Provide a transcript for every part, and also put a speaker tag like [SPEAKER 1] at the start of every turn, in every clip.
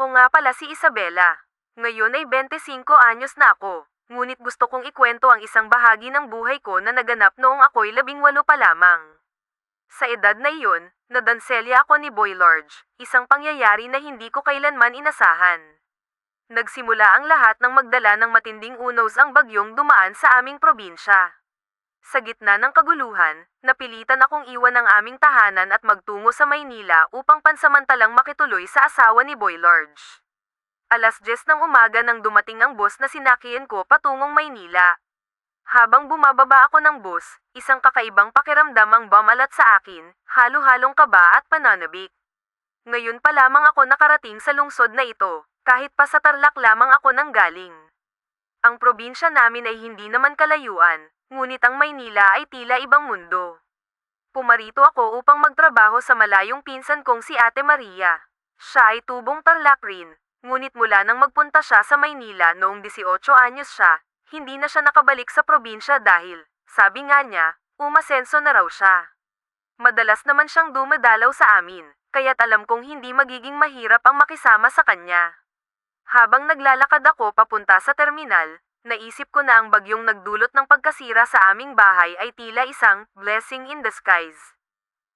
[SPEAKER 1] Ako nga pala si Isabela. Ngayon ay 25 anyos na ako. Ngunit gusto kong ikwento ang isang bahagi ng buhay ko na naganap noong ako'y labing walo pa lamang. Sa edad na iyon, nadanselya ako ni Boy Large, isang pangyayari na hindi ko kailanman inasahan. Nagsimula ang lahat ng magdala ng matinding unos ang bagyong dumaan sa aming probinsya. Sa gitna ng kaguluhan, napilitan akong iwan ang aming tahanan at magtungo sa Maynila upang pansamantalang makituloy sa asawa ni Boy Large. Alas 10 ng umaga nang dumating ang bus na sinakian ko patungong Maynila. Habang bumababa ako ng bus, isang kakaibang pakiramdam ang bumalat sa akin, halo-halong kaba at pananabik. Ngayon pa lamang ako nakarating sa lungsod na ito, kahit pa sa tarlak lamang ako nang galing. Ang probinsya namin ay hindi naman kalayuan, ngunit ang Maynila ay tila ibang mundo. Pumarito ako upang magtrabaho sa malayong pinsan kong si Ate Maria. Siya ay tubong tarlak rin, ngunit mula nang magpunta siya sa Maynila noong 18 anyos siya, hindi na siya nakabalik sa probinsya dahil, sabi nga niya, umasenso na raw siya. Madalas naman siyang dumadalaw sa amin, kaya't alam kong hindi magiging mahirap ang makisama sa kanya. Habang naglalakad ako papunta sa terminal, naisip ko na ang bagyong nagdulot ng pagkasira sa aming bahay ay tila isang blessing in disguise.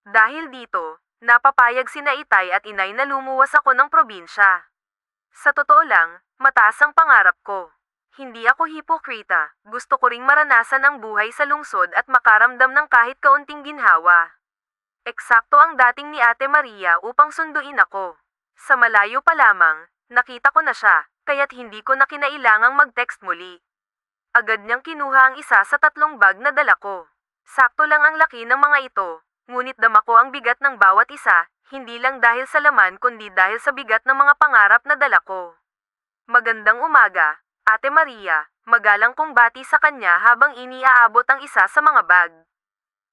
[SPEAKER 1] Dahil dito, napapayag sina itay at inay na lumuwas ako ng probinsya. Sa totoo lang, mataas ang pangarap ko. Hindi ako hipokrita, gusto ko ring maranasan ang buhay sa lungsod at makaramdam ng kahit kaunting ginhawa. Eksakto ang dating ni Ate Maria upang sunduin ako. Sa malayo pa lamang, nakita ko na siya, kaya't hindi ko na kinailangang mag-text muli. Agad niyang kinuha ang isa sa tatlong bag na dala ko. Sakto lang ang laki ng mga ito, ngunit dama ko ang bigat ng bawat isa, hindi lang dahil sa laman kundi dahil sa bigat ng mga pangarap na dala ko. Magandang umaga, Ate Maria, magalang kong bati sa kanya habang iniaabot ang isa sa mga bag.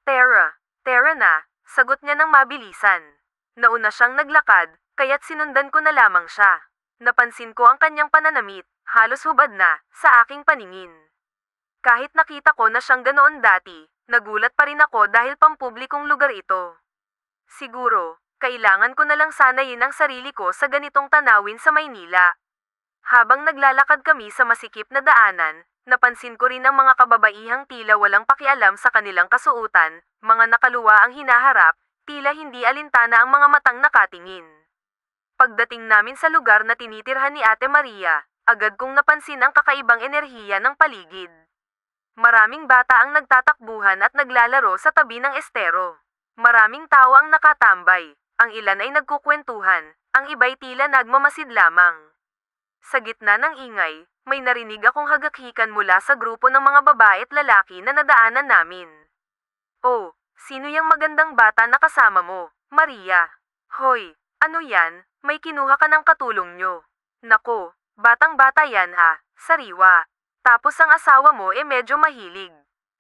[SPEAKER 1] Tara, Tara na, sagot niya ng mabilisan. Nauna siyang naglakad, kaya't sinundan ko na lamang siya. Napansin ko ang kanyang pananamit, halos hubad na, sa aking paningin. Kahit nakita ko na siyang ganoon dati, nagulat pa rin ako dahil pampublikong lugar ito. Siguro, kailangan ko na lang sanayin ang sarili ko sa ganitong tanawin sa Maynila. Habang naglalakad kami sa masikip na daanan, napansin ko rin ang mga kababaihang tila walang pakialam sa kanilang kasuutan, mga nakaluwa ang hinaharap, tila hindi alintana ang mga matang nakatingin. Pagdating namin sa lugar na tinitirhan ni Ate Maria, agad kong napansin ang kakaibang enerhiya ng paligid. Maraming bata ang nagtatakbuhan at naglalaro sa tabi ng estero. Maraming tao ang nakatambay, ang ilan ay nagkukwentuhan, ang iba'y tila nagmamasid lamang. Sa gitna ng ingay, may narinig akong hagakhikan mula sa grupo ng mga babae at lalaki na nadaanan namin. Oh, sino yung magandang bata na kasama mo, Maria? Hoy, ano yan? May kinuha ka ng katulong nyo. Nako, batang-bata yan ha, sariwa. Tapos ang asawa mo eh medyo mahilig.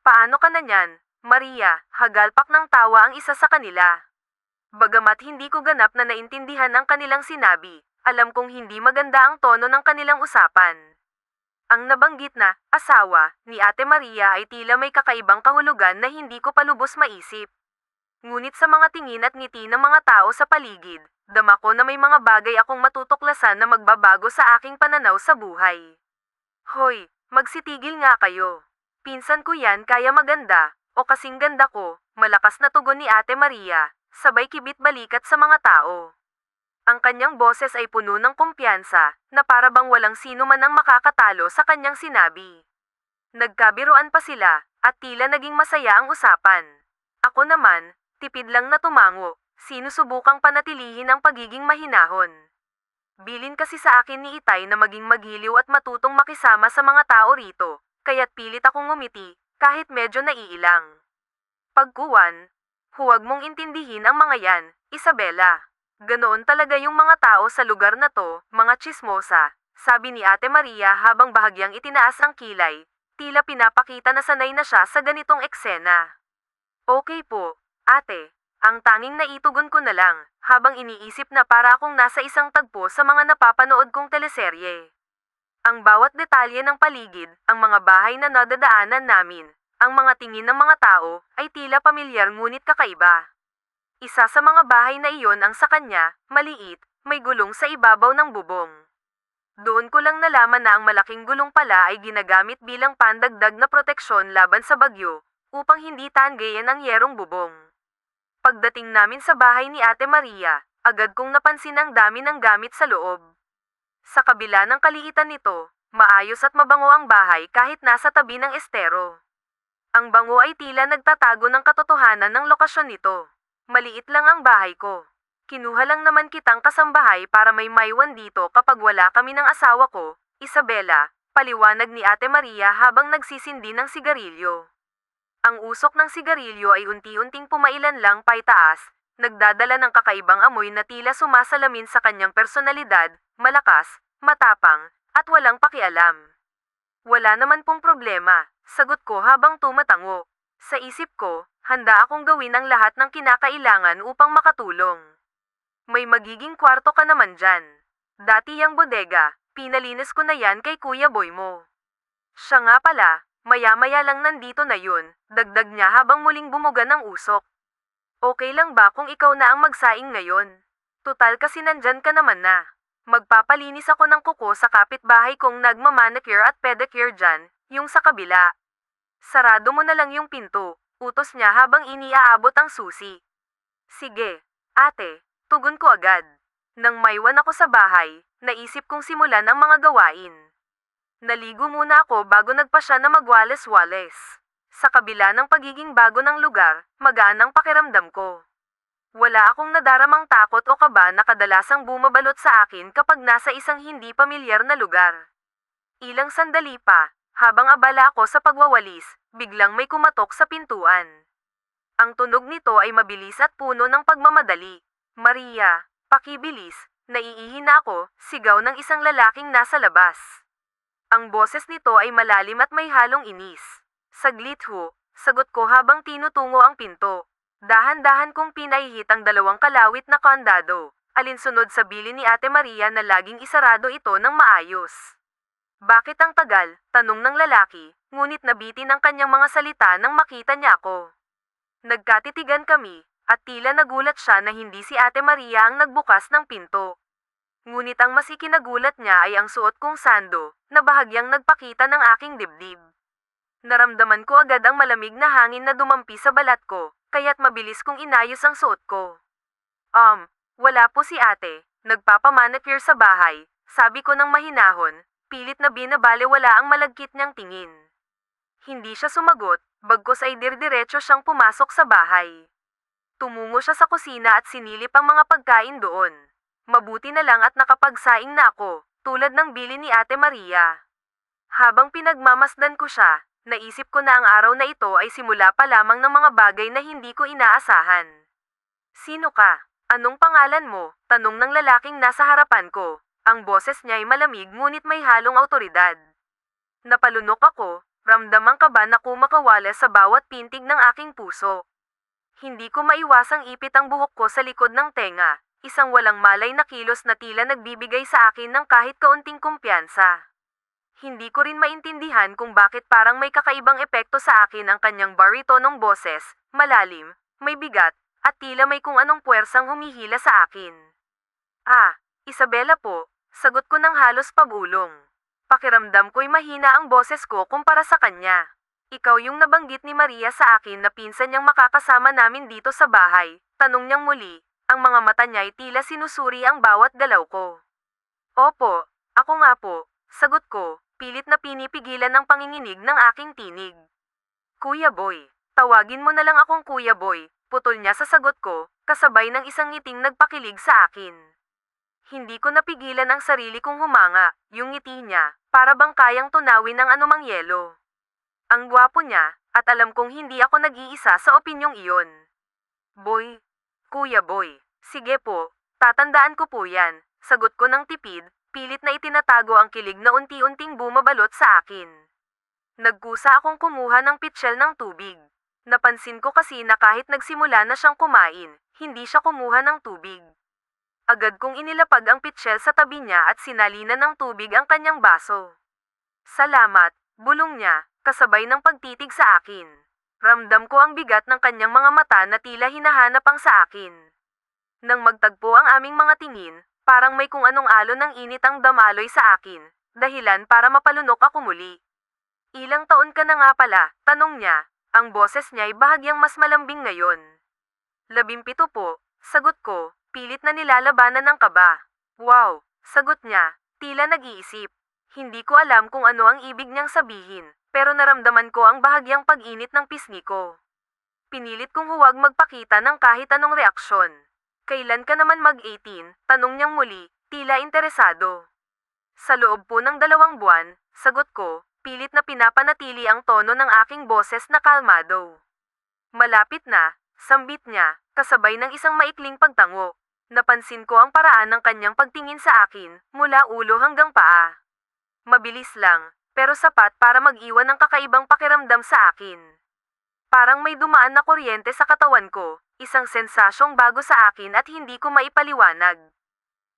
[SPEAKER 1] Paano ka na niyan? Maria, hagalpak ng tawa ang isa sa kanila. Bagamat hindi ko ganap na naintindihan ang kanilang sinabi, alam kong hindi maganda ang tono ng kanilang usapan. Ang nabanggit na asawa ni Ate Maria ay tila may kakaibang kahulugan na hindi ko palubos maisip. Ngunit sa mga tingin at ngiti ng mga tao sa paligid, dama ko na may mga bagay akong matutuklasan na magbabago sa aking pananaw sa buhay. Hoy, magsitigil nga kayo. Pinsan ko yan kaya maganda, o kasing ganda ko, malakas na tugon ni Ate Maria, sabay kibit balikat sa mga tao. Ang kanyang boses ay puno ng kumpiyansa, na para bang walang sino man ang makakatalo sa kanyang sinabi. Nagkabiruan pa sila, at tila naging masaya ang usapan. Ako naman, tipid lang na tumango, sinusubukang panatilihin ang pagiging mahinahon. Bilin kasi sa akin ni Itay na maging maghiliw at matutong makisama sa mga tao rito, kaya't pilit akong ngumiti, kahit medyo naiilang. Pagkuwan, huwag mong intindihin ang mga yan, Isabela. Ganoon talaga yung mga tao sa lugar na to, mga chismosa, sabi ni Ate Maria habang bahagyang itinaas ang kilay, tila pinapakita na sanay na siya sa ganitong eksena. Okay po, ate, ang tanging naitugon ko na lang, habang iniisip na para akong nasa isang tagpo sa mga napapanood kong teleserye. Ang bawat detalye ng paligid, ang mga bahay na nadadaanan namin, ang mga tingin ng mga tao, ay tila pamilyar ngunit kakaiba. Isa sa mga bahay na iyon ang sa kanya, maliit, may gulong sa ibabaw ng bubong. Doon ko lang nalaman na ang malaking gulong pala ay ginagamit bilang pandagdag na proteksyon laban sa bagyo, upang hindi tanggayan ang yerong bubong. Pagdating namin sa bahay ni Ate Maria, agad kong napansin ang dami ng gamit sa loob. Sa kabila ng kaliitan nito, maayos at mabango ang bahay kahit nasa tabi ng estero. Ang bango ay tila nagtatago ng katotohanan ng lokasyon nito. Maliit lang ang bahay ko. Kinuha lang naman kitang kasambahay para may maiwan dito kapag wala kami ng asawa ko, Isabela, paliwanag ni Ate Maria habang nagsisindi ng sigarilyo. Ang usok ng sigarilyo ay unti-unting pumailan lang paitaas, nagdadala ng kakaibang amoy na tila sumasalamin sa kanyang personalidad, malakas, matapang, at walang pakialam. Wala naman pong problema, sagot ko habang tumatango. Sa isip ko, handa akong gawin ang lahat ng kinakailangan upang makatulong. May magiging kwarto ka naman dyan. Dati yung bodega, pinalinis ko na yan kay Kuya Boy mo. Siya nga pala, maya-maya lang nandito na yun, dagdag niya habang muling bumuga ng usok. Okay lang ba kung ikaw na ang magsaing ngayon? Tutal kasi nandyan ka naman na. Magpapalinis ako ng kuko sa kapitbahay kong nagmamanicure at pedicure dyan, yung sa kabila. Sarado mo na lang yung pinto, utos niya habang iniaabot ang susi. Sige, ate, tugon ko agad. Nang maiwan ako sa bahay, naisip kong simulan ang mga gawain. Naligo muna ako bago nagpa siya na magwales-wales. Sa kabila ng pagiging bago ng lugar, magaan ang pakiramdam ko. Wala akong nadaramang takot o kaba na kadalasang bumabalot sa akin kapag nasa isang hindi pamilyar na lugar. Ilang sandali pa, habang abala ako sa pagwawalis, biglang may kumatok sa pintuan. Ang tunog nito ay mabilis at puno ng pagmamadali. Maria, pakibilis, naiihi na ako, sigaw ng isang lalaking nasa labas. Ang boses nito ay malalim at may halong inis. Saglit ho, sagot ko habang tinutungo ang pinto. Dahan-dahan kong pinahihit ang dalawang kalawit na kandado, alinsunod sa bili ni Ate Maria na laging isarado ito ng maayos. Bakit ang tagal? Tanong ng lalaki, ngunit nabitin ang kanyang mga salita nang makita niya ako. Nagkatitigan kami, at tila nagulat siya na hindi si Ate Maria ang nagbukas ng pinto. Ngunit ang mas ikinagulat niya ay ang suot kong sando, na bahagyang nagpakita ng aking dibdib. Naramdaman ko agad ang malamig na hangin na dumampi sa balat ko, kaya't mabilis kong inayos ang suot ko. Um, wala po si ate, nagpapamanicure sa bahay, sabi ko ng mahinahon, pilit na binabale wala ang malagkit niyang tingin. Hindi siya sumagot, bagkos ay dirdiretso siyang pumasok sa bahay. Tumungo siya sa kusina at sinilip ang mga pagkain doon. Mabuti na lang at nakapagsaing na ako, tulad ng bili ni Ate Maria. Habang pinagmamasdan ko siya, naisip ko na ang araw na ito ay simula pa lamang ng mga bagay na hindi ko inaasahan. Sino ka? Anong pangalan mo? Tanong ng lalaking nasa harapan ko. Ang boses niya ay malamig ngunit may halong autoridad. Napalunok ako, ramdam ang kaba na kumakawala sa bawat pintig ng aking puso. Hindi ko maiwasang ipit ang buhok ko sa likod ng tenga, isang walang malay na kilos na tila nagbibigay sa akin ng kahit kaunting kumpiyansa. Hindi ko rin maintindihan kung bakit parang may kakaibang epekto sa akin ang kanyang baritonong boses, malalim, may bigat, at tila may kung anong puwersang humihila sa akin. Ah, Isabela po, sagot ko ng halos pabulong. Pakiramdam ko'y mahina ang boses ko kumpara sa kanya. Ikaw yung nabanggit ni Maria sa akin na pinsan niyang makakasama namin dito sa bahay, tanong niyang muli, ang mga mata niya ay tila sinusuri ang bawat galaw ko. Opo, ako nga po, sagot ko, pilit na pinipigilan ng panginginig ng aking tinig. Kuya Boy, tawagin mo na lang akong Kuya Boy, putol niya sa sagot ko, kasabay ng isang ngiting nagpakilig sa akin. Hindi ko napigilan ang sarili kong humanga, yung ngiti niya, para bang kayang tunawin ng anumang yelo. Ang gwapo niya, at alam kong hindi ako nag-iisa sa opinyong iyon. Boy, Kuya Boy, sige po, tatandaan ko po yan, sagot ko ng tipid, pilit na itinatago ang kilig na unti-unting bumabalot sa akin. Nagkusa akong kumuha ng pitsyel ng tubig. Napansin ko kasi na kahit nagsimula na siyang kumain, hindi siya kumuha ng tubig. Agad kong inilapag ang pitsyel sa tabi niya at sinalina ng tubig ang kanyang baso. Salamat, bulong niya, kasabay ng pagtitig sa akin. Ramdam ko ang bigat ng kanyang mga mata na tila hinahanap ang sa akin. Nang magtagpo ang aming mga tingin, Parang may kung anong alon ng init ang damaloy sa akin, dahilan para mapalunok ako muli. Ilang taon ka na nga pala, tanong niya, ang boses niya ay bahagyang mas malambing ngayon. Labimpito po, sagot ko, pilit na nilalabanan ng kaba. Wow, sagot niya, tila nag-iisip. Hindi ko alam kung ano ang ibig niyang sabihin, pero naramdaman ko ang bahagyang pag-init ng pisngi ko. Pinilit kong huwag magpakita ng kahit anong reaksyon. Kailan ka naman mag-18? Tanong niyang muli, tila interesado. Sa loob po ng dalawang buwan, sagot ko, pilit na pinapanatili ang tono ng aking boses na kalmado. Malapit na, sambit niya, kasabay ng isang maikling pagtango. Napansin ko ang paraan ng kanyang pagtingin sa akin, mula ulo hanggang paa. Mabilis lang, pero sapat para mag-iwan ng kakaibang pakiramdam sa akin. Parang may dumaan na kuryente sa katawan ko, isang sensasyong bago sa akin at hindi ko maipaliwanag.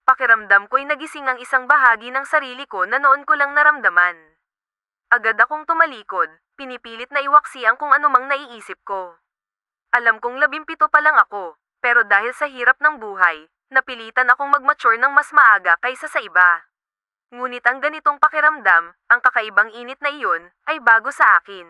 [SPEAKER 1] Pakiramdam ko'y nagising ang isang bahagi ng sarili ko na noon ko lang naramdaman. Agad akong tumalikod, pinipilit na iwaksi ang kung anumang naiisip ko. Alam kong labimpito pa lang ako, pero dahil sa hirap ng buhay, napilitan akong mag-mature ng mas maaga kaysa sa iba. Ngunit ang ganitong pakiramdam, ang kakaibang init na iyon, ay bago sa akin.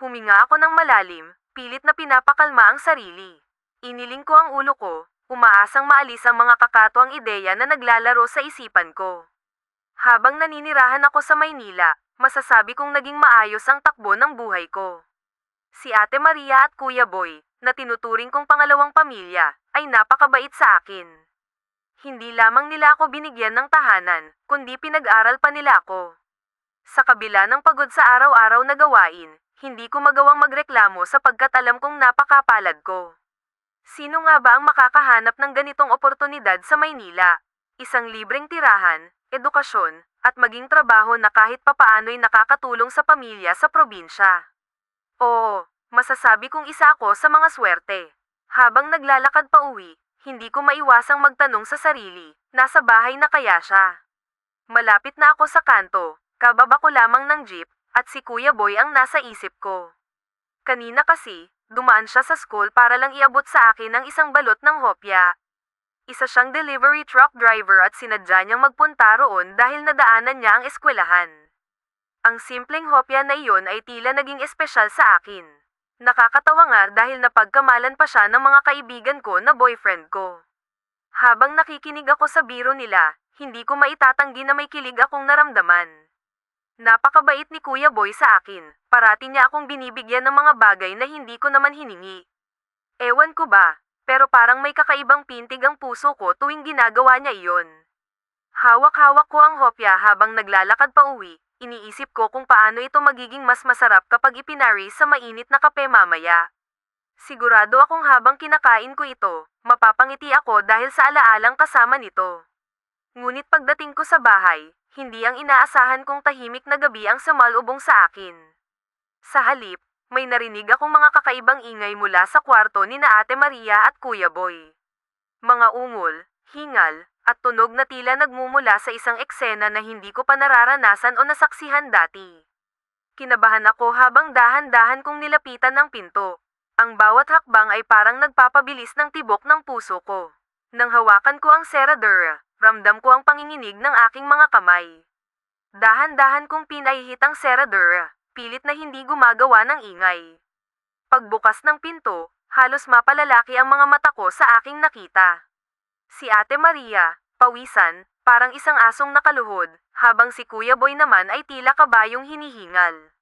[SPEAKER 1] Huminga ako ng malalim, pilit na pinapakalma ang sarili. Iniling ko ang ulo ko, umaasang maalis ang mga kakatuang ideya na naglalaro sa isipan ko. Habang naninirahan ako sa Maynila, masasabi kong naging maayos ang takbo ng buhay ko. Si Ate Maria at Kuya Boy, na tinuturing kong pangalawang pamilya, ay napakabait sa akin. Hindi lamang nila ako binigyan ng tahanan, kundi pinag-aral pa nila ako. Sa kabila ng pagod sa araw-araw na gawain, hindi ko magawang magreklamo sapagkat alam kong napakapalad ko. Sino nga ba ang makakahanap ng ganitong oportunidad sa Maynila? Isang libreng tirahan, edukasyon, at maging trabaho na kahit papaano'y nakakatulong sa pamilya sa probinsya. Oo, masasabi kong isa ako sa mga swerte. Habang naglalakad pa uwi, hindi ko maiwasang magtanong sa sarili, nasa bahay na kaya siya. Malapit na ako sa kanto, kababa ko lamang ng jeep, at si Kuya Boy ang nasa isip ko. Kanina kasi, dumaan siya sa school para lang iabot sa akin ang isang balot ng hopya. Isa siyang delivery truck driver at sinadya niyang magpunta roon dahil nadaanan niya ang eskwelahan. Ang simpleng hopya na iyon ay tila naging espesyal sa akin. Nakakatawa nga dahil napagkamalan pa siya ng mga kaibigan ko na boyfriend ko. Habang nakikinig ako sa biro nila, hindi ko maitatanggi na may kilig akong naramdaman. Napakabait ni Kuya Boy sa akin, parati niya akong binibigyan ng mga bagay na hindi ko naman hiningi. Ewan ko ba, pero parang may kakaibang pintig ang puso ko tuwing ginagawa niya iyon. Hawak-hawak ko ang hopya habang naglalakad pa uwi, iniisip ko kung paano ito magiging mas masarap kapag ipinari sa mainit na kape mamaya. Sigurado akong habang kinakain ko ito, mapapangiti ako dahil sa alaalang kasama nito. Ngunit pagdating ko sa bahay, hindi ang inaasahan kong tahimik na gabi ang sumalubong sa akin. Sa halip, may narinig akong mga kakaibang ingay mula sa kwarto ni na Ate Maria at Kuya Boy. Mga ungol, hingal, at tunog na tila nagmumula sa isang eksena na hindi ko pa nararanasan o nasaksihan dati. Kinabahan ako habang dahan-dahan kong nilapitan ng pinto. Ang bawat hakbang ay parang nagpapabilis ng tibok ng puso ko. Nang hawakan ko ang seradura, ramdam ko ang panginginig ng aking mga kamay. Dahan-dahan kong pinahihit ang seradura, pilit na hindi gumagawa ng ingay. Pagbukas ng pinto, halos mapalalaki ang mga mata ko sa aking nakita. Si Ate Maria, pawisan, parang isang asong nakaluhod, habang si Kuya Boy naman ay tila kabayong hinihingal.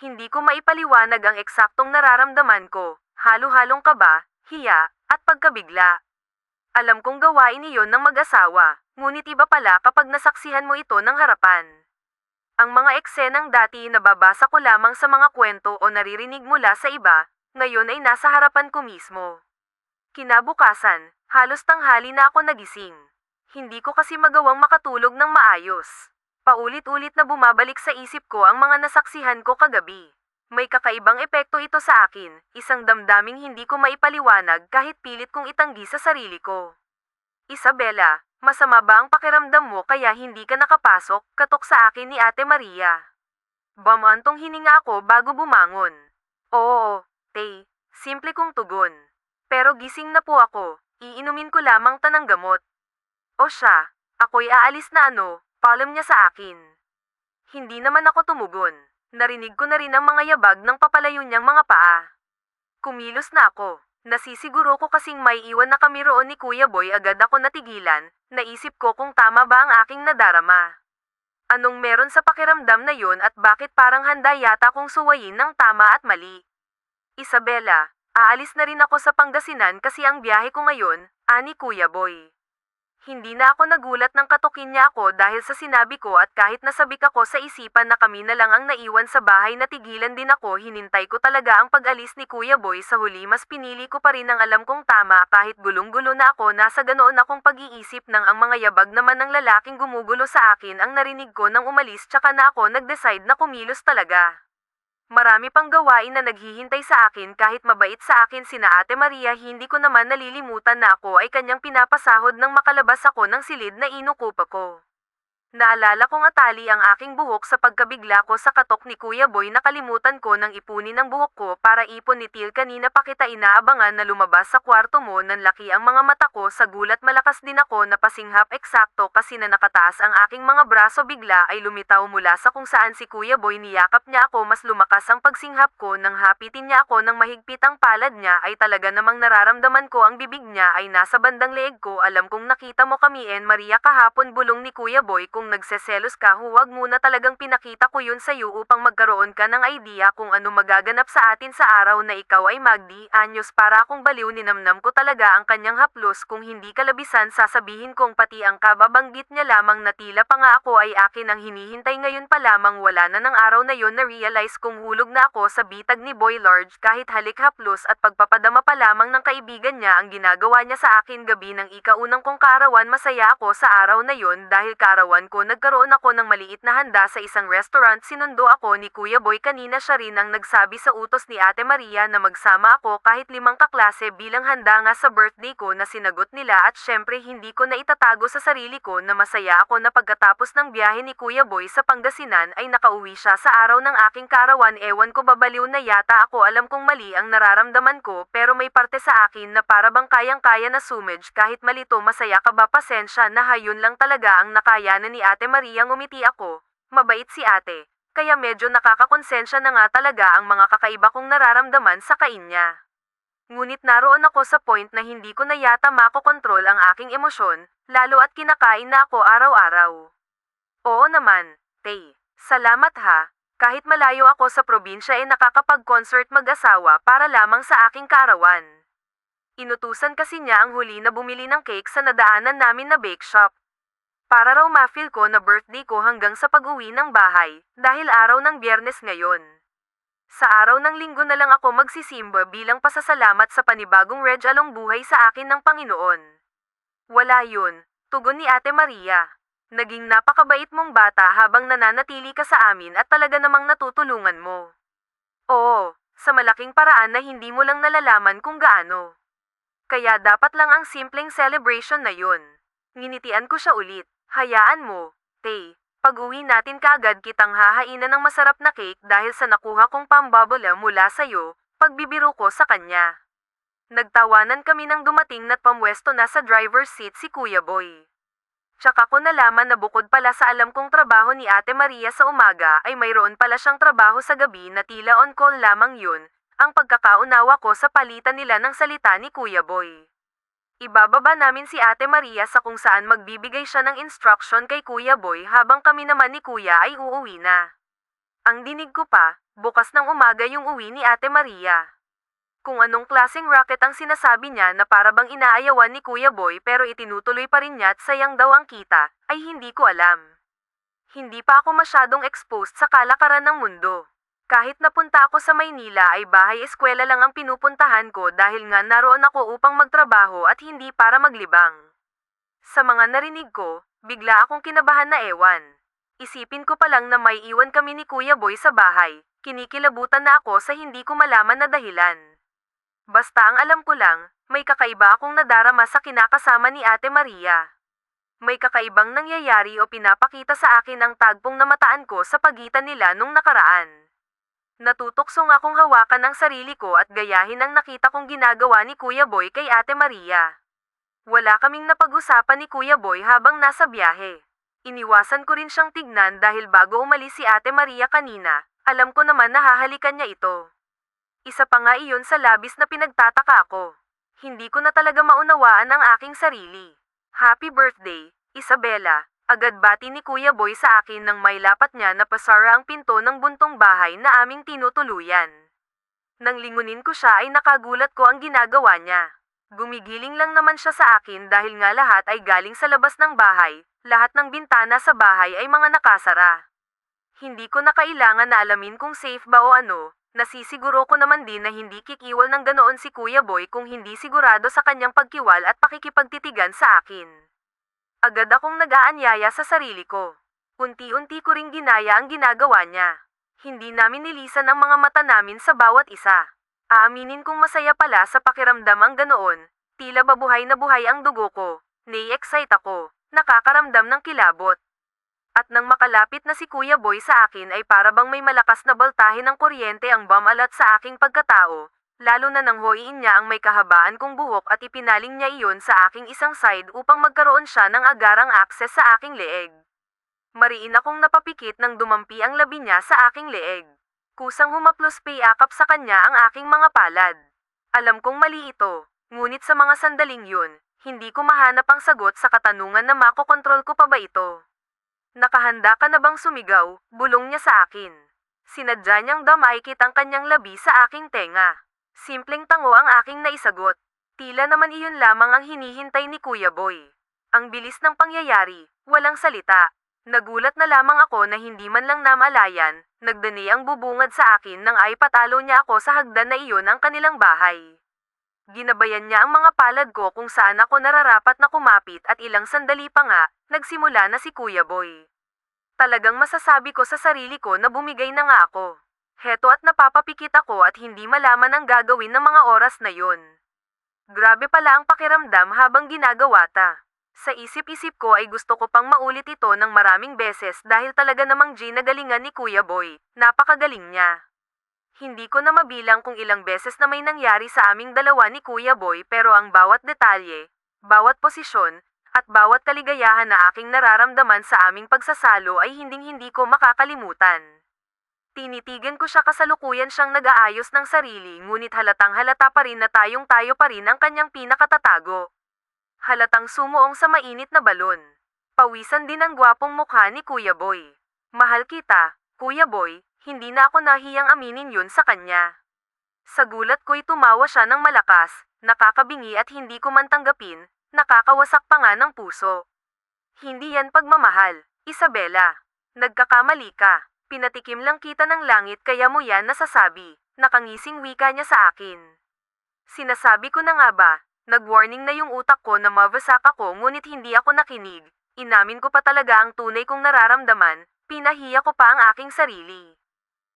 [SPEAKER 1] Hindi ko maipaliwanag ang eksaktong nararamdaman ko, halo-halong kaba, hiya, at pagkabigla. Alam kong gawain iyon ng mag-asawa, ngunit iba pala kapag nasaksihan mo ito ng harapan. Ang mga eksenang dati nababasa ko lamang sa mga kwento o naririnig mula sa iba, ngayon ay nasa harapan ko mismo. Kinabukasan, halos tanghali na ako nagising. Hindi ko kasi magawang makatulog ng maayos. Paulit-ulit na bumabalik sa isip ko ang mga nasaksihan ko kagabi. May kakaibang epekto ito sa akin, isang damdaming hindi ko maipaliwanag kahit pilit kong itanggi sa sarili ko. Isabella, masama ba ang pakiramdam mo kaya hindi ka nakapasok, katok sa akin ni Ate Maria. Bamantong hininga ako bago bumangon. Oo, te, simple kong tugon. Pero gising na po ako, iinumin ko lamang tanang gamot. O siya, ako'y aalis na ano, paalam niya sa akin. Hindi naman ako tumugon. Narinig ko na rin ang mga yabag ng papalayo niyang mga paa. Kumilos na ako. Nasisiguro ko kasing may iwan na kami roon ni Kuya Boy agad ako natigilan, naisip ko kung tama ba ang aking nadarama. Anong meron sa pakiramdam na yon at bakit parang handa yata kong suwayin ng tama at mali? Isabela, aalis na rin ako sa Pangasinan kasi ang biyahe ko ngayon, ani Kuya Boy. Hindi na ako nagulat ng katukin niya ako dahil sa sinabi ko at kahit nasabik ako sa isipan na kami na lang ang naiwan sa bahay natigilan din ako hinintay ko talaga ang pag-alis ni Kuya Boy sa huli mas pinili ko pa rin ang alam kong tama kahit gulong-gulo na ako nasa ganoon akong pag-iisip nang ang mga yabag naman ng lalaking gumugulo sa akin ang narinig ko nang umalis tsaka na ako nag-decide na kumilos talaga. Marami pang gawain na naghihintay sa akin kahit mabait sa akin sina Ate Maria hindi ko naman nalilimutan na ako ay kanyang pinapasahod nang makalabas ako ng silid na inukupa ko. Naalala kong atali ang aking buhok sa pagkabigla ko sa katok ni Kuya Boy. Nakalimutan ko nang ipunin ang buhok ko para ipon ni Til kanina pa kita inaabangan na lumabas sa kwarto mo nang laki ang mga mata ko. Sa gulat malakas din ako na pasinghap eksakto kasi na nakataas ang aking mga braso bigla ay lumitaw mula sa kung saan si Kuya Boy. Niyakap niya ako mas lumakas ang pagsinghap ko. Nang hapitin niya ako ng mahigpit ang palad niya ay talaga namang nararamdaman ko ang bibig niya ay nasa bandang leeg ko. Alam kong nakita mo kami en Maria kahapon bulong ni Kuya Boy kung nagseselos ka huwag muna talagang pinakita ko yun sa'yo upang magkaroon ka ng idea kung ano magaganap sa atin sa araw na ikaw ay Magdi. Anyos para akong baliw ninamnam ko talaga ang kanyang haplos. Kung hindi kalabisan sasabihin kong pati ang kababanggit niya lamang na tila pa nga ako ay akin ang hinihintay. Ngayon pa lamang wala na ng araw na yon na realize kong hulog na ako sa bitag ni Boy Large kahit halik haplos at pagpapadama pa lamang ng kaibigan niya ang ginagawa niya sa akin gabi ng ikaunang kong kaarawan masaya ako sa araw na yon dahil kaarawan ko nagkaroon ako ng maliit na handa sa isang restaurant sinundo ako ni Kuya Boy. Kanina siya rin ang nagsabi sa utos ni Ate Maria na magsama ako kahit limang kaklase bilang handa nga sa birthday ko na sinagot nila at syempre hindi ko na itatago sa sarili ko na masaya ako na pagkatapos ng biyahe ni Kuya Boy sa Pangasinan ay nakauwi siya sa araw ng aking karawan ewan ko babaliw na yata ako. Alam kong mali ang nararamdaman ko pero may parte sa akin na para bang kayang-kaya na sumedge. Kahit malito masaya ka ba? Pasensya na hayun lang talaga ang nakayanan ni Ate Maria ngumiti ako. Mabait si ate, kaya medyo nakakakonsensya na nga talaga ang mga kakaiba kong nararamdaman sa kain niya. Ngunit naroon ako sa point na hindi ko na yata makokontrol ang aking emosyon, lalo at kinakain na ako araw-araw. Oo naman, Tay. Salamat ha. Kahit malayo ako sa probinsya ay nakakapag-concert mag-asawa para lamang sa aking kaarawan. Inutusan kasi niya ang huli na bumili ng cake sa nadaanan namin na bake shop. Para raw ma-feel ko na birthday ko hanggang sa pag-uwi ng bahay, dahil araw ng biyernes ngayon. Sa araw ng linggo na lang ako magsisimba bilang pasasalamat sa panibagong regalong buhay sa akin ng Panginoon. Wala yun, tugon ni Ate Maria. Naging napakabait mong bata habang nananatili ka sa amin at talaga namang natutulungan mo. Oo, sa malaking paraan na hindi mo lang nalalaman kung gaano. Kaya dapat lang ang simpleng celebration na yun. Nginitian ko siya ulit. Hayaan mo, Tay. Pag uwi natin kaagad kitang hahainan ng masarap na cake dahil sa nakuha kong pambabula mula sa'yo, pagbibiro ko sa kanya. Nagtawanan kami nang dumating na't pamwesto na sa driver's seat si Kuya Boy. Tsaka ko nalaman na bukod pala sa alam kong trabaho ni Ate Maria sa umaga ay mayroon pala siyang trabaho sa gabi na tila on call lamang yun, ang pagkakaunawa ko sa palitan nila ng salita ni Kuya Boy. Ibababa namin si Ate Maria sa kung saan magbibigay siya ng instruction kay Kuya Boy habang kami naman ni Kuya ay uuwi na. Ang dinig ko pa, bukas ng umaga yung uwi ni Ate Maria. Kung anong klaseng racket ang sinasabi niya na para bang inaayawan ni Kuya Boy pero itinutuloy pa rin niya at sayang daw ang kita, ay hindi ko alam. Hindi pa ako masyadong exposed sa kalakaran ng mundo. Kahit napunta ako sa Maynila ay bahay-eskwela lang ang pinupuntahan ko dahil nga naroon ako upang magtrabaho at hindi para maglibang. Sa mga narinig ko, bigla akong kinabahan na ewan. Isipin ko pa lang na may iwan kami ni Kuya Boy sa bahay, kinikilabutan na ako sa hindi ko malaman na dahilan. Basta ang alam ko lang, may kakaiba akong nadarama sa kinakasama ni Ate Maria. May kakaibang nangyayari o pinapakita sa akin ang tagpong namataan ko sa pagitan nila nung nakaraan. Natutuksong akong hawakan ang sarili ko at gayahin ang nakita kong ginagawa ni Kuya Boy kay Ate Maria. Wala kaming napag-usapan ni Kuya Boy habang nasa biyahe. Iniwasan ko rin siyang tignan dahil bago umalis si Ate Maria kanina, alam ko naman nahahalikan niya ito. Isa pa nga iyon sa labis na pinagtataka ako. Hindi ko na talaga maunawaan ang aking sarili. Happy birthday, Isabella. Agad bati ni Kuya Boy sa akin nang may lapat niya na pasara ang pinto ng buntong bahay na aming tinutuluyan. Nang lingunin ko siya ay nakagulat ko ang ginagawa niya. Gumigiling lang naman siya sa akin dahil nga lahat ay galing sa labas ng bahay, lahat ng bintana sa bahay ay mga nakasara. Hindi ko na kailangan na alamin kung safe ba o ano, nasisiguro ko naman din na hindi kikiwal ng ganoon si Kuya Boy kung hindi sigurado sa kanyang pagkiwal at pakikipagtitigan sa akin. Agad akong nagaanyaya sa sarili ko. Unti-unti ko ring ginaya ang ginagawa niya. Hindi namin nilisan ang mga mata namin sa bawat isa. Aaminin kong masaya pala sa pakiramdam ang ganoon. Tila ba buhay na buhay ang dugo ko. Nai-excite ako. Nakakaramdam ng kilabot. At nang makalapit na si Kuya Boy sa akin ay para bang may malakas na baltahe ng kuryente ang bamalat sa aking pagkatao, lalo na nang hoiin niya ang may kahabaan kong buhok at ipinaling niya iyon sa aking isang side upang magkaroon siya ng agarang akses sa aking leeg. Mariin akong napapikit nang dumampi ang labi niya sa aking leeg. Kusang humaplos payakap sa kanya ang aking mga palad. Alam kong mali ito, ngunit sa mga sandaling yun, hindi ko mahanap ang sagot sa katanungan na makokontrol ko pa ba ito. Nakahanda ka na bang sumigaw? Bulong niya sa akin. Sinadya niyang damaykit ang kanyang labi sa aking tenga. Simpleng tango ang aking naisagot. Tila naman iyon lamang ang hinihintay ni Kuya Boy. Ang bilis ng pangyayari, walang salita. Nagulat na lamang ako na hindi man lang namalayan, nagdani ang bubungad sa akin nang ay patalo niya ako sa hagdan na iyon ang kanilang bahay. Ginabayan niya ang mga palad ko kung saan ako nararapat na kumapit at ilang sandali pa nga, nagsimula na si Kuya Boy. Talagang masasabi ko sa sarili ko na bumigay na nga ako. Heto at napapapikit ako at hindi malaman ang gagawin ng mga oras na yon. Grabe pala ang pakiramdam habang ginagawa ta. Sa isip-isip ko ay gusto ko pang maulit ito ng maraming beses dahil talaga namang G na galingan ni Kuya Boy, napakagaling niya. Hindi ko na mabilang kung ilang beses na may nangyari sa aming dalawa ni Kuya Boy pero ang bawat detalye, bawat posisyon, at bawat kaligayahan na aking nararamdaman sa aming pagsasalo ay hinding-hindi ko makakalimutan. Tinitigan ko siya kasalukuyan siyang nag-aayos ng sarili ngunit halatang halata pa rin na tayong tayo pa rin ang kanyang pinakatatago. Halatang sumuong sa mainit na balon. Pawisan din ang gwapong mukha ni Kuya Boy. Mahal kita, Kuya Boy, hindi na ako nahiyang aminin yun sa kanya. Sa gulat ko'y tumawa siya ng malakas, nakakabingi at hindi ko man tanggapin, nakakawasak pa nga ng puso. Hindi yan pagmamahal, Isabela. Nagkakamali ka. Pinatikim lang kita ng langit kaya mo yan nasasabi, nakangising wika niya sa akin. Sinasabi ko na nga ba, nag-warning na yung utak ko na mabasak ako ngunit hindi ako nakinig, inamin ko pa talaga ang tunay kong nararamdaman, pinahiya ko pa ang aking sarili.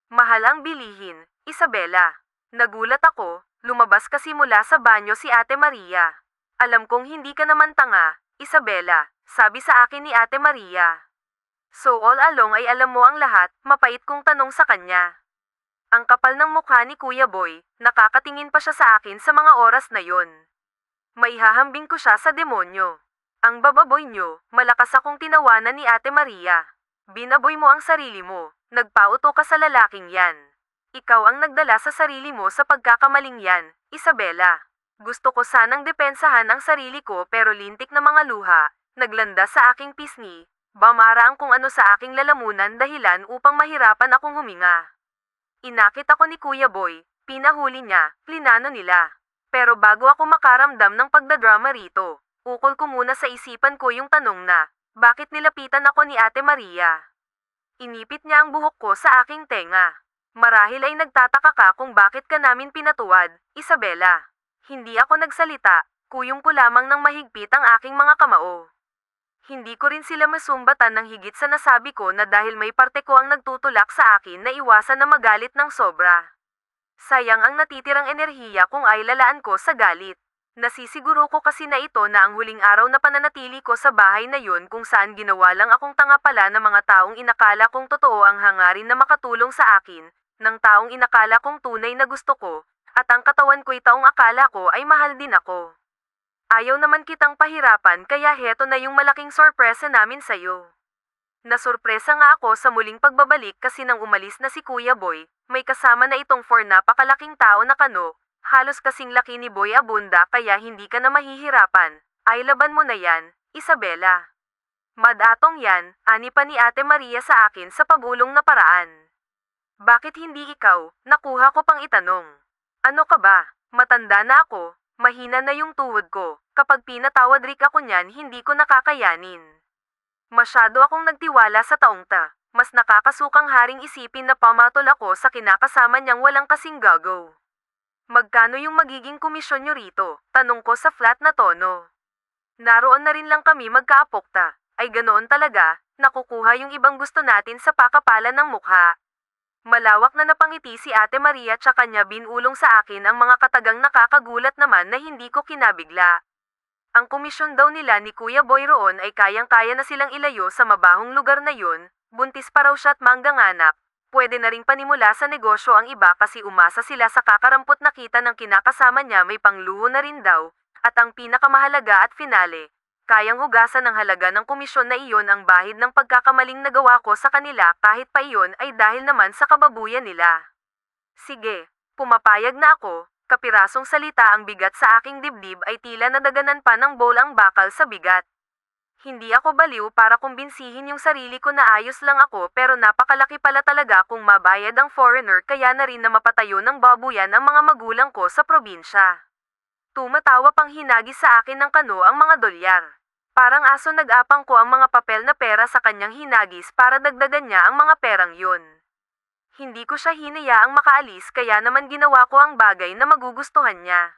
[SPEAKER 1] Mahal ang bilihin, Isabela. Nagulat ako, lumabas kasi mula sa banyo si Ate Maria. Alam kong hindi ka naman tanga, Isabela, sabi sa akin ni Ate Maria. So all along ay alam mo ang lahat, mapait kong tanong sa kanya. Ang kapal ng mukha ni Kuya Boy, nakakatingin pa siya sa akin sa mga oras na yon. Maihahambing ko siya sa demonyo. Ang bababoy nyo, malakas akong tinawanan ni Ate Maria. Binaboy mo ang sarili mo, nagpauto ka sa lalaking yan. Ikaw ang nagdala sa sarili mo sa pagkakamaling yan, Isabela. Gusto ko sanang depensahan ang sarili ko pero lintik na mga luha, naglanda sa aking pisngi, Bamara ang kung ano sa aking lalamunan dahilan upang mahirapan akong huminga. Inakit ako ni Kuya Boy, pinahuli niya, plinano nila. Pero bago ako makaramdam ng pagdadrama rito, ukol ko muna sa isipan ko yung tanong na, bakit nilapitan ako ni Ate Maria? Inipit niya ang buhok ko sa aking tenga. Marahil ay nagtataka ka kung bakit ka namin pinatuwad, Isabela. Hindi ako nagsalita, kuyong ko lamang ng mahigpit ang aking mga kamao. Hindi ko rin sila masumbatan ng higit sa nasabi ko na dahil may parte ko ang nagtutulak sa akin na iwasan na magalit ng sobra. Sayang ang natitirang enerhiya kung ay lalaan ko sa galit. Nasisiguro ko kasi na ito na ang huling araw na pananatili ko sa bahay na yun kung saan ginawa lang akong tanga pala ng mga taong inakala kong totoo ang hangarin na makatulong sa akin, ng taong inakala kong tunay na gusto ko, at ang katawan ko'y taong akala ko ay mahal din ako. Ayaw naman kitang pahirapan kaya heto na yung malaking sorpresa namin sa'yo. Nasurpresa nga ako sa muling pagbabalik kasi nang umalis na si Kuya Boy, may kasama na itong for napakalaking tao na kano, halos kasing laki ni Boy Abunda kaya hindi ka na mahihirapan. Ay laban mo na yan, Isabela. Madatong yan, ani pa ni Ate Maria sa akin sa pabulong na paraan. Bakit hindi ikaw? Nakuha ko pang itanong. Ano ka ba? Matanda na ako, mahina na yung tuhod ko. Kapag pinatawad rik ako niyan, hindi ko nakakayanin. Masyado akong nagtiwala sa taong ta. Mas nakakasukang haring isipin na pamatol ako sa kinakasama niyang walang kasing gago. Magkano yung magiging komisyon nyo rito? Tanong ko sa flat na tono. Naroon na rin lang kami magkaapokta. Ay ganoon talaga, nakukuha yung ibang gusto natin sa pakapalan ng mukha. Malawak na napangiti si Ate Maria tsaka niya binulong sa akin ang mga katagang nakakagulat naman na hindi ko kinabigla. Ang komisyon daw nila ni Kuya Boy roon ay kayang-kaya na silang ilayo sa mabahong lugar na yun, buntis pa raw siya at mangganganak. Pwede na ring panimula sa negosyo ang iba kasi umasa sila sa kakarampot na kita ng kinakasama niya may pangluho na rin daw, at ang pinakamahalaga at finale, kayang hugasan ng halaga ng komisyon na iyon ang bahid ng pagkakamaling nagawa ko sa kanila kahit pa iyon ay dahil naman sa kababuyan nila. Sige, pumapayag na ako, kapirasong salita ang bigat sa aking dibdib ay tila nadaganan pa ng bowl ang bakal sa bigat. Hindi ako baliw para kumbinsihin yung sarili ko na ayos lang ako pero napakalaki pala talaga kung mabayad ang foreigner kaya na rin na mapatayo ng babuyan ang mga magulang ko sa probinsya. Tumatawa pang hinagis sa akin ng kano ang mga dolyar. Parang aso nag-apang ko ang mga papel na pera sa kanyang hinagis para dagdagan niya ang mga perang yun. Hindi ko siya hinayaang makaalis kaya naman ginawa ko ang bagay na magugustuhan niya.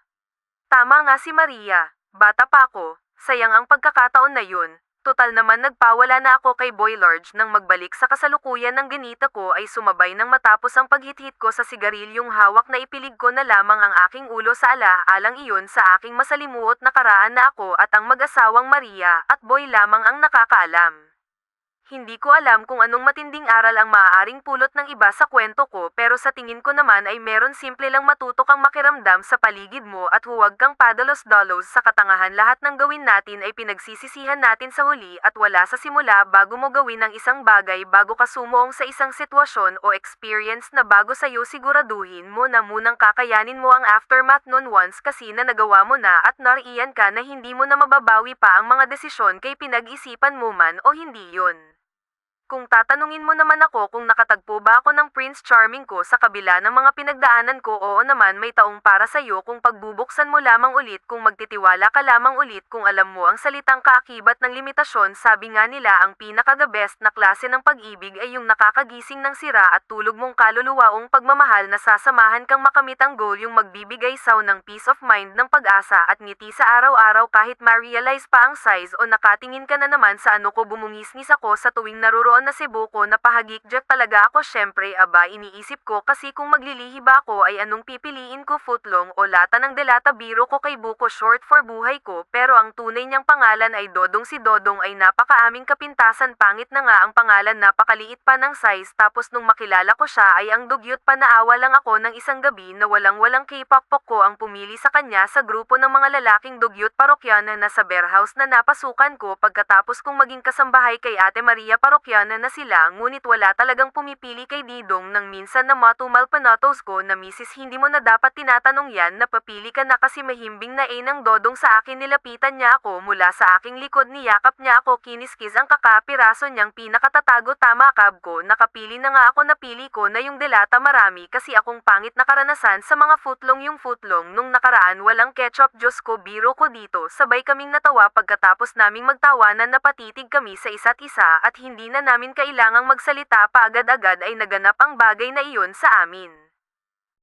[SPEAKER 1] Tama nga si Maria, bata pa ako, sayang ang pagkakataon na yun. Total naman nagpawala na ako kay Boy Large nang magbalik sa kasalukuyan ng ganita ko ay sumabay nang matapos ang paghithit ko sa sigarilyong hawak na ipilig ko na lamang ang aking ulo sa ala-alang iyon sa aking masalimuot na karaan na ako at ang mag-asawang Maria at Boy lamang ang nakakaalam. Hindi ko alam kung anong matinding aral ang maaaring pulot ng iba sa kwento ko pero sa tingin ko naman ay meron simple lang matuto kang makiramdam sa paligid mo at huwag kang padalos-dalos sa katangahan lahat ng gawin natin ay pinagsisisihan natin sa huli at wala sa simula bago mo gawin ang isang bagay bago ka sumuong sa isang sitwasyon o experience na bago sa'yo siguraduhin mo na munang kakayanin mo ang aftermath nun once kasi na nagawa mo na at nariyan ka na hindi mo na mababawi pa ang mga desisyon kay pinag-isipan mo man o hindi yun. Kung tatanungin mo naman ako kung nakatagpo ba ako ng Prince Charming ko sa kabila ng mga pinagdaanan ko oo naman may taong para sa'yo kung pagbubuksan mo lamang ulit kung magtitiwala ka lamang ulit kung alam mo ang salitang kaakibat ng limitasyon sabi nga nila ang pinaka-the best na klase ng pag-ibig ay yung nakakagising ng sira at tulog mong kaluluwaong pagmamahal na sasamahan kang makamit ang goal yung magbibigay saw ng peace of mind ng pag-asa at ngiti sa araw-araw kahit ma-realize pa ang size o nakatingin ka na naman sa ano ko bumungis-ngis ako sa tuwing naruroon na Cebu ko na pahagikjak talaga ako syempre aba iniisip ko kasi kung maglilihi ba ako ay anong pipiliin ko footlong o lata ng delata biro ko kay Buko short for buhay ko pero ang tunay niyang pangalan ay Dodong si Dodong ay napakaaming kapintasan pangit na nga ang pangalan napakaliit pa ng size tapos nung makilala ko siya ay ang dugyot pa naawa lang ako ng isang gabi na walang walang k-pop ko ang pumili sa kanya sa grupo ng mga lalaking dugyot parokyana na sa bear house na napasukan ko pagkatapos kong maging kasambahay kay Ate Maria Parokyana na sila ngunit wala talagang pumipili kay Didong nang minsan na matumal panatos ko na misis hindi mo na dapat tinatanong yan na papili ka na kasi mahimbing na eh ng dodong sa akin nilapitan niya ako mula sa aking likod niyakap niya ako kiniskis ang kakapiraso niyang pinakatatago tama kab ko nakapili na nga ako napili ko na yung delata marami kasi akong pangit na karanasan sa mga footlong yung footlong nung nakaraan walang ketchup Diyos ko biro ko dito sabay kaming natawa pagkatapos naming magtawanan na patitig kami sa isa't isa at hindi na namin kailangang magsalita pa agad-agad ay naganap ang bagay na iyon sa amin.